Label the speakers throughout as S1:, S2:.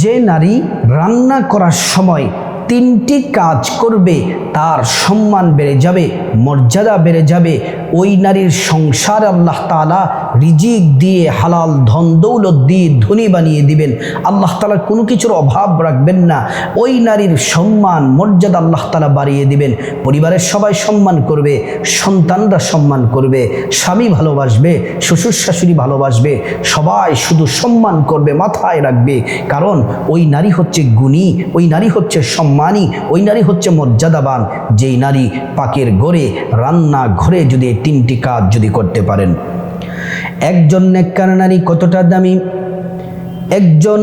S1: যে নারী রান্না করার সময় তিনটি কাজ করবে, তার সম্মান বেড়ে যাবে, মর্যাদা বেড়ে যাবে, ওই নারীর সংসার আল্লাহ তালা রিজিক দিয়ে হালাল ধন দৌলত দিয়ে ধনী বানিয়ে দিবেন। আল্লাহ তালা কোনো কিছুর অভাব রাখবেন না। ওই নারীর সম্মান, মর্যাদা আল্লাহ তালা বাড়িয়ে দিবেন। পরিবারের সবাই সম্মান করবে, সন্তানরা সম্মান করবে, স্বামী ভালোবাসবে, শ্বশুর শাশুড়ি ভালোবাসবে, সবাই শুধু সম্মান করবে, মাথায় রাখবে। কারণ ওই নারী হচ্ছে গুণী, ওই নারী হচ্ছে সম্মানী, ওই নারী হচ্ছে মর্যাদাবান। যেই নারী পাকের ঘরে রান্না ঘরে যদি তিনটি কাজ যদি করতে পারেন একজন নেককার নারী কতটা দামি একজন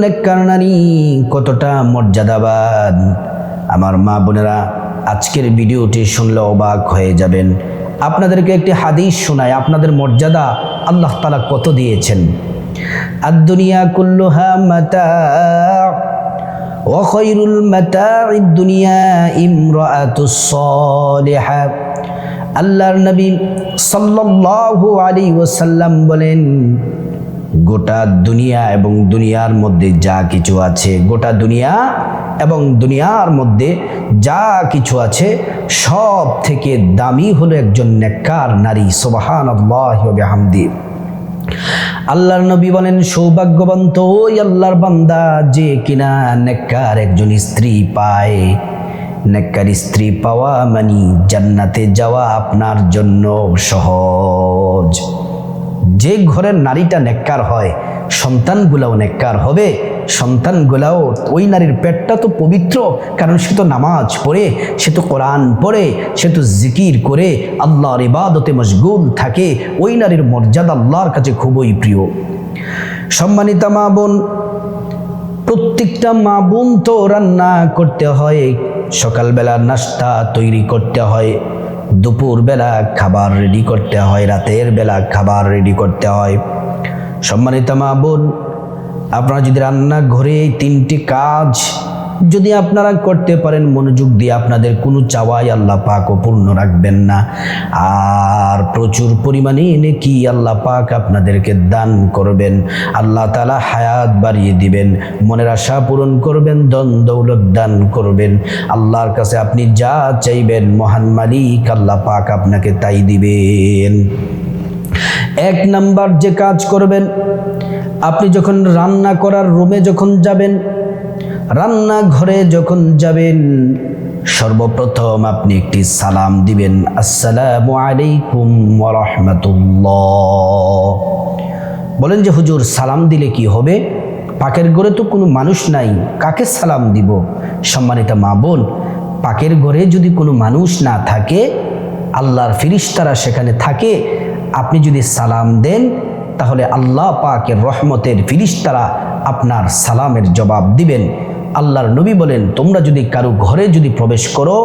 S1: নেককার নারী কতটা মর্যাদাবান আমার মা বোনেরা আজকের ভিডিওটি শুনলে অবাক হয়ে যাবেন আপনাদেরকে একটি হাদিস শোনায় আপনাদের মর্যাদা আল্লাহ তালা কত দিয়েছেন আর দুনিয়া কুল্লুহা মাতা وخير المتاع الدنيا امرأة الصالحة আল্লাহর নবী সাল্লাল্লাহু আলাইহি ওয়াসাল্লাম বলেন, গোটা দুনিয়া এবং দুনিয়ার মধ্যে যা কিছু আছে, গোটা দুনিয়া এবং দুনিয়ার মধ্যে যা কিছু আছে, সব থেকে দামি হলো একজন নেককার নারী। সুবহানাল্লাহি ওয়া বিহামদি। আল্লাহর নবী বলেন, সৌভাগ্যবন্ত ওই আল্লাহর বান্দা যে কিনা নেককার একজন স্ত্রী পায়। নেককার স্ত্রী পাওয়া মানে জান্নাতে যাওয়া আপনার জন্য সহজ। যে ঘরের নারীটা নেককার হয়, সন্তানগুলাও নেককার হবে। সন্তানগুলাও, ওই নারীর পেটটা তো পবিত্র, কারণ সে তো নামাজ পড়ে, সে তো কোরআন পড়ে, সে তো জিকির করে, আল্লাহর ইবাদতে মশগুল থাকে, ওই নারীর মর্যাদা আল্লাহর কাছে খুবই প্রিয়। সম্মানিতা মা বোন, প্রত্যেকটা মা বোন তো রান্না করতে হয় সকালবেলা নাস্তা তৈরি করতে হয়, দুপুরবেলা খাবার রেডি করতে হয়, রাতের বেলা খাবার রেডি করতে হয়। সম্মানিত মা বোন, আপনারা যদি রান্না ঘরে এই তিনটি কাজ যদি আপনারা করতে পারেন মনোযোগ দিয়ে আপনাদের কোনো চাওয়াই আল্লাহ পাক পূর্ণ রাখবেন না। আর প্রচুর পরিমাণে এনে কি আল্লাহ পাক আপনাদেরকে দান করবেন। আল্লাহ তালা হায়াত বাড়িয়ে দিবেন, মনের আশা পূরণ করবেন দন দৌলত দান করবেন। আল্লাহর কাছে আপনি যা চাইবেন, মহান মালিক আল্লাহ পাক আপনাকে তাই দিবেন। এক নাম্বার যে কাজ করবেন, আপনি যখন রান্না করার রুমে যখন যাবেন রান্নাঘরে যখন যাবেন, সর্বপ্রথম আপনি একটি সালাম দিবেন, আসসালামু আলাইকুম রহমতুল্লাহ। বলেন যে, হুজুর, সালাম দিলে কি হবে? পাকের ঘরে তো কোনো মানুষ নাই, কাকে সালাম দিব? সম্মানিত মা বোন, পাকের ঘরে যদি কোনো মানুষ না থাকে, আল্লাহর ফিরিস্তারা সেখানে থাকে, আপনি যদি সালাম দেন, তাহলে আল্লাহ পাকের রহমতের ফিরিস্তারা আপনার সালামের জবাব দিবেন। আল্লাহর নবী বলেন, তোমরা যদি কারও ঘরে যদি প্রবেশ করো,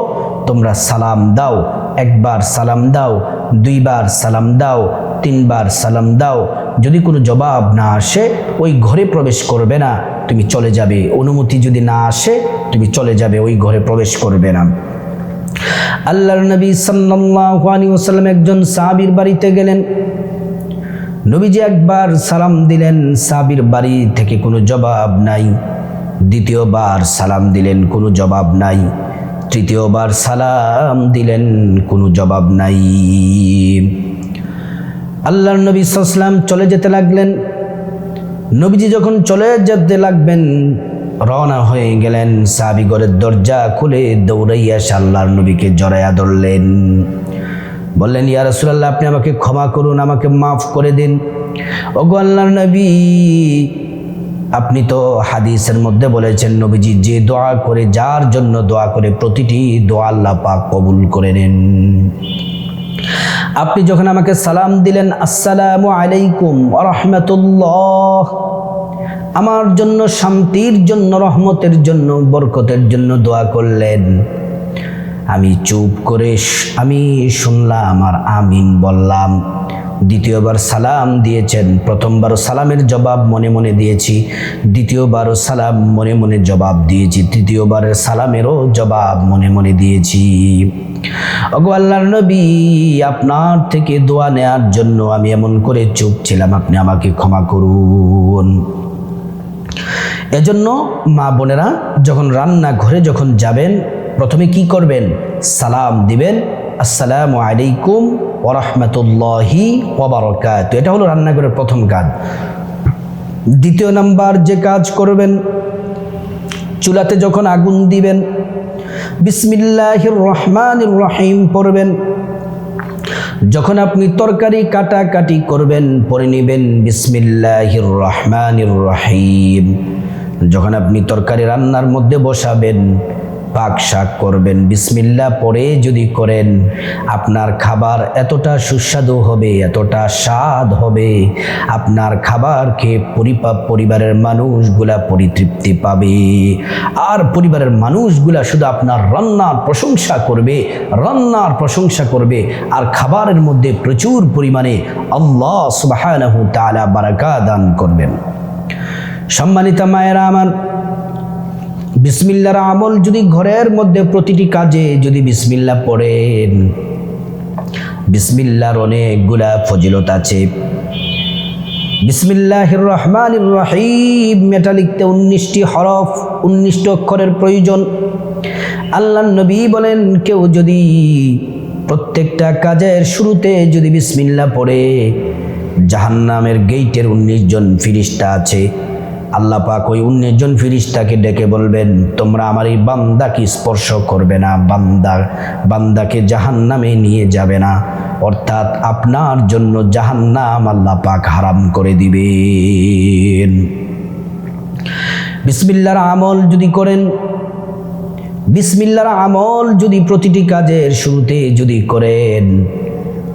S1: তোমরা সালাম দাও। একবার সালাম দাও, দুইবার সালাম দাও, তিনবার সালাম দাও। যদি কোনো জবাব না আসে, ওই ঘরে প্রবেশ করবে না, তুমি চলে যাবে। অনুমতি যদি না আসে, তুমি চলে যাবে, ওই ঘরে প্রবেশ করবে না। আল্লাহর নবী সাল্লাল্লাহু আলাইহি একজন সাহাবীর বাড়িতে গেলেন। নবীজি একবার সালাম দিলেন সাবির বাড়ি থেকে কোনো জবাব নাই। দ্বিতীয়বার সালাম দিলেন, কোনো জবাব নাই। তৃতীয়বার সালাম দিলেন, কোনো জবাব নাই। আল্লাহর নবী সাল্লাম চলে যেতে লাগলেন। নবীজি যখন চলে যেতে লাগবেন, রওনা হয়ে গেলেন সাবি ঘরের দরজা খুলে দৌড়াইয়া এসে আল্লাহর নবীকে জড়াইয়া ধরলেন। বললেন, ইয়া রাসূলুল্লাহ, আপনি আমাকে ক্ষমা করুন, আমাকে মাফ করে দিন। ওগো আল্লাহর নবী আপনি তো হাদিসের মধ্যে বলেছেন, নবীজি যে দোয়া করে, যার জন্য দোয়া করে, প্রতিটি দোয়া আল্লাহ পাক কবুল করে নেন। আপনি যখন আমাকে সালাম দিলেন, আসসালামু আলাইকুম রহমতুল্লাহ আমার জন্য শান্তির জন্য, রহমতের জন্য, বরকতের জন্য দোয়া করলেন। আমি চুপ করে, আমি শুনলাম আর আমিন বললাম। দ্বিতীয়বার সালাম দিয়েছেন। প্রথমবার সালামের জবাব মনে মনে দিয়েছি। দ্বিতীয়বারও সালাম মনে মনে জবাব দিয়েছি। তৃতীয়বারের সালামেরও জবাব মনে মনে দিয়েছি। ওগো আল্লাহর নবী, আপনার থেকে দোয়া নেয়ার জন্য আমি এমন করে চুপ ছিলাম, আপনি আমাকে ক্ষমা করুন। এজন্য মা বোনেরা, যখন রান্না ঘরে যখন যাবেন, প্রথমে কি করবেন? সালাম দিবেন। আসসালামু আলাইকুম ওরহমতুল্লাহি ওবরকাত এটা হলো রান্নাঘরের প্রথম কাজ। দ্বিতীয় নাম্বার যে কাজ করবেন, চুলাতে যখন আগুন দিবেন, বিসমিল্লাহির রহমানির রহিম পড়বেন, যখন আপনি তরকারি কাটাকাটি করবেন পরে নেবেন বিসমিল্লাহির রহমানির রহিম। যখন আপনি তরকারি রান্নার মধ্যে বসাবেন পাক শাক করবেন। বিসমিল্লা পরে যদি করেন, আপনার খাবার এতটা সুস্বাদু হবে, এতটা স্বাদ হবে। আপনার খাবার খেয়ে পরিপা পরিবারের মানুষগুলা পরিতৃপ্তি পাবে। আর পরিবারের মানুষগুলা শুধু আপনার রান্নার প্রশংসা করবে, রান্নার প্রশংসা করবে। আর খাবারের মধ্যে প্রচুর পরিমাণে আল্লাহ সুবাহানাহু তাআলা বারাকা দান করবেন। সম্মানিত মায়েরা আমার বিসমিল্লার আমল যদি ঘরের মধ্যে প্রতিটি কাজে যদি বিসমিল্লা পড়েন। বিসমিল্লার অনেকগুলা ফজিলত আছে। বিসমিল্লাহ রহমান রহিম, এটা লিখতে উনিশটি হরফ, উনিশটি অক্ষরের প্রয়োজন। আল্লাহ নবী বলেন, কেউ যদি প্রত্যেকটা কাজের শুরুতে যদি বিসমিল্লা পড়ে, জাহান্নামের গেইটের উনিশ জন ফিরিস্তা আছে। আল্লাহ পাক ওই জন ফিরিস্তাকে ডেকে বলবেন, তোমরা আমার এই বান্দাকে স্পর্শ করবে না, বান্দা, বান্দাকে জাহান্নামে নিয়ে যাবে না। অর্থাৎ আপনার জন্য জাহান্নাম আল্লাহ পাক হারাম করে দিবেন। বিসমিল্লার আমল যদি করেন, বিসমিল্লার আমল যদি প্রতিটি কাজের শুরুতে যদি করেন,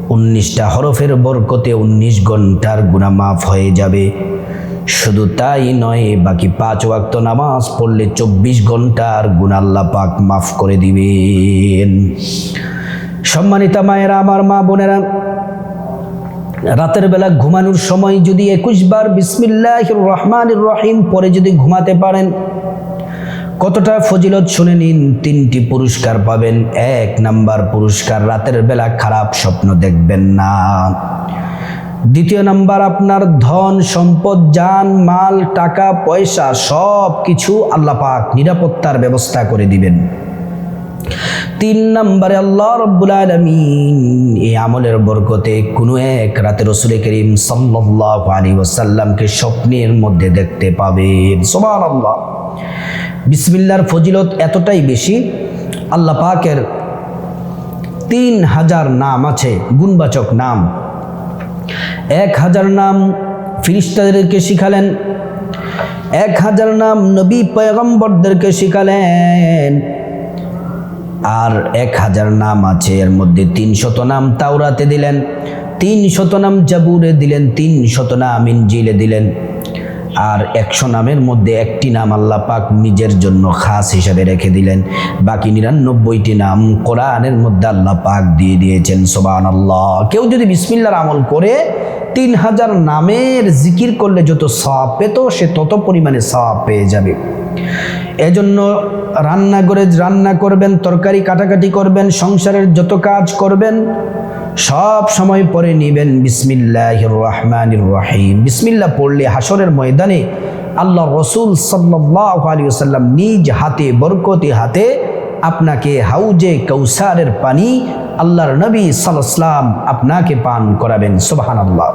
S1: উনিশটা হরফের বরকতে উনিশ ঘণ্টার গুণা মাফ হয়ে যাবে। শুধু তাই নয়, বাকি পাঁচ ওয়াক্ত নামাজ পড়লে চব্বিশ ঘণ্টার গুণাল্লা পাক মাফ করে দিবেন। সম্মানিতা মায়েরা, আমার মা বোনেরা, রাতের বেলা ঘুমানোর সময় যদি একুশ বার বিসমিল্লাহ রহমান রহিম পরে যদি ঘুমাতে পারেন, কতটা ফজিলত শুনে নিন, তিনটি পুরস্কার পাবেন। এক নাম্বার পুরস্কার, রাতের বেলা খারাপ স্বপ্ন দেখবেন না। দ্বিতীয় নাম্বার, আপনার ধন, সম্পদ যান মাল, টাকা, পয়সা, সব কিছু আল্লাহ পাক নিরাপত্তার ব্যবস্থা করে দিবেন। তিন নম্বরে, আল্লাহ রব্বুল আলমিন এই আমলের বরকতে কোনো এক রাতে রসুল করিম সাল্লাহ আলী ওসাল্লামকে স্বপ্নের মধ্যে দেখতে পাবেন। সোমান আল্লাহ বিসমিল্লার ফজিলত এতটাই বেশি, আল্লাহ পাকের তিন হাজার নাম আছে, গুণবাচক নাম। এক হাজার নাম ফিরিস্তাদেরকে শিখালেন, এক হাজার নাম নবী পয়গম্বরদেরকে শিখালেন, আর এক হাজার নাম আছে এর মধ্যে তিন শত নাম তাওরাতে দিলেন তিন শত নাম জাবুরে দিলেন তিন শত নাম ইনজিলে দিলেন। আর একশো নামের মধ্যে একটি নাম আল্লাহ পাক নিজের জন্য খাস হিসাবে রেখে দিলেন। বাকি নিরানব্বইটি নাম কোরআনের মধ্যে আল্লাহ পাক দিয়ে দিয়েছেন সোবান আল্লাহ কেউ যদি বিসমিল্লার আমল করে তিন হাজার নামের জিকির করলে যত সাপ পেত, সে তত পরিমাণে সাপ পেয়ে যাবে। এজন্য রান্না করে রান্না করবেন, তরকারি কাটাকাটি করবেন, সংসারের যত কাজ করবেন, সব সময় পরে নিবেন। বিসমিল্লাহ রহমান রহিম। বিসমিল্লা পড়লে হাসরের ময়দানে আল্লাহ রসুল সাল্লাহ আলী সাল্লাম নিজ হাতে, বরকতি হাতে আপনাকে হাউজে কৌসারের পানি আল্লাহর নবী সাল্লাম আপনাকে পান করাবেন। সুবাহান আল্লাহ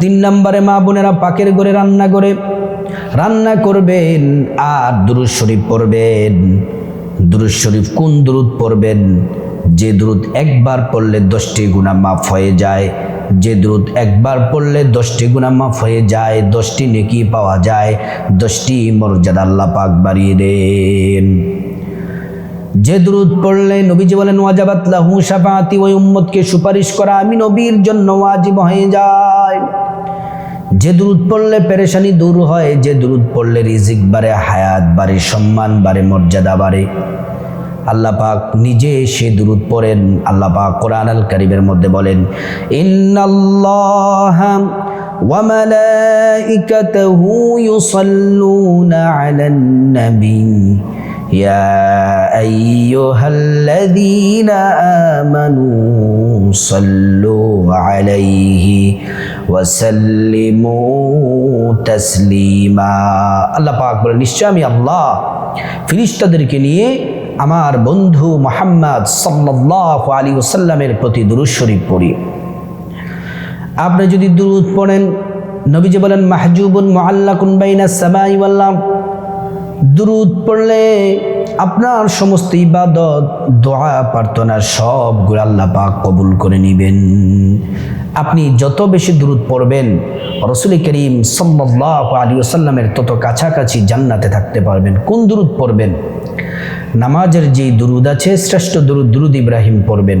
S1: তিন নম্বরে মা বোনেরা পাকের ঘরে রান্না করে রান্না করবেন আর দুরুদ শরীফ পড়বেন। দুরুদ শরীফ কোন দুরুদ পড়বেন? যে দ্রুত একবার পড়লে দশটি গুণা মাফ হয়ে যায়। যে দ্রুত একবার পড়লে দশটি গুণা মাফ হয়ে যায়, দশটি নেকি পাওয়া যায়, দশটি মর্যাদা আল্লাহ পাক বাড়িয়ে দেন। যে দ্রুত পড়লে নবীজি বলেন, ওয়াজাবাত লাহু শাফাতি ওই উম্মতকে সুপারিশ করা আমি নবীর জন্য ওয়াজিব হয়ে যায়। যে দ্রুত পড়লে পেরেশানি দূর হয়, যে দ্রুত পড়লে রিজিক বাড়ে, হায়াত বাড়ে, সম্মান বাড়ে, মর্যাদা বাড়ে। আল্লাহ পাক নিজে সে দূরত পড়েন। আল্লাহ পাক কোরআন আল করিমের মধ্যে বলেন, ইন্নাল্লাহ وملائكته يصلون على النبي يا أيها الذين آمنوا صلوا عليه وسلموا تسليما আল্লাহ পাক বলে নিশ্চয় আমি আল্লাহ ফিরিস্তাদেরকে নিয়ে আমার বন্ধু মোহাম্মদ সাল্লাল্লাহু আলী ওসাল্লামের প্রতি দুরুদ শরীফ পড়ি আপনি যদি দুরুদ পড়েন, নবীজি বলেন, মাহজুবুন মোহাল্লাকুন বাইনা সামাই ওয়াল্লাম দুরুদ পড়লে আপনার সমস্ত ইবাদত, দোয়া, প্রার্থনা সবগুলো আল্লাহ পাক কবুল করে নেবেন। আপনি যত বেশি দুরুদ পড়বেন, রসুল করিম সাল্লাহ আলী আসাল্লামের তত কাছাকাছি জান্নাতে থাকতে পারবেন। কোন দুরুদ পড়বেন? নামাজের যে দুরুদ আছে, শ্রেষ্ঠ দুরুদ দুরুদ ইব্রাহিম পড়বেন।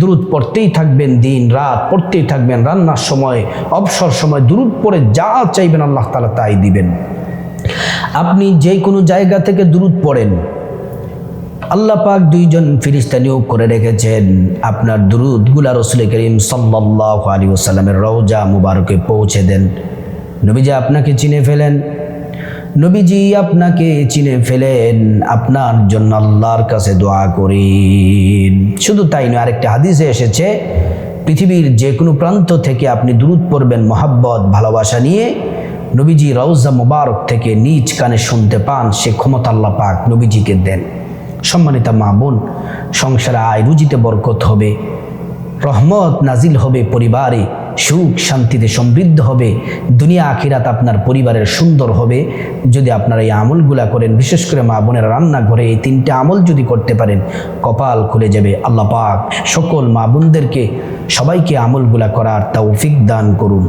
S1: দুরুদ পড়তেই থাকবেন দিন, রাত, পড়তেই থাকবেন রান্নার সময়, অবসর সময়, দুরুদ পড়ে যা চাইবেন আল্লাহ তালা তাই দিবেন। আপনি যে কোনো জায়গা থেকে দূরত পড়েন, আল্লাহ পাক দুইজন ফিরিস্তা নিয়োগ করে রেখেছেন। আপনার দুরুদগুলা রসুল করিম সাল্লাহ আলী ওসাল্লামের রওজা মুবারকে পৌঁছে দেন। নবীজা আপনাকে চিনে ফেলেন। নবীজি আপনাকে চিনে ফেলেন। আপনার জন্য আল্লাহর কাছে দোয়া করেন শুধু তাই নয়, আরেকটা হাদিসে এসেছে, পৃথিবীর যে কোনো প্রান্ত থেকে আপনি দূরত পড়বেন, মহাব্বত, ভালোবাসা নিয়ে। নবীজি রওজা মুবারক থেকে নিজ কানে শুনতে পান, সে ক্ষমতা আল্লাহ পাক নবীজিকে দেন। সম্মানিতা মা বোন, সংসারে আয় রুজিতে বরকত হবে, রহমত নাজিল হবে পরিবারে। সুখ শান্তিতে সমৃদ্ধ হবে, দুনিয়া আখিরাত আপনার পরিবারের সুন্দর হবে। যদি আপনারা এই আমলগুলা করেন, বিশেষ করে মা বোনের রান্নাঘরে এই তিনটে আমল যদি করতে পারেন, কপাল খুলে যাবে আল্লাহ পাক। সকল মা বোনদেরকে সবাইকে আমলগুলা করার তৌফিক দান করুন।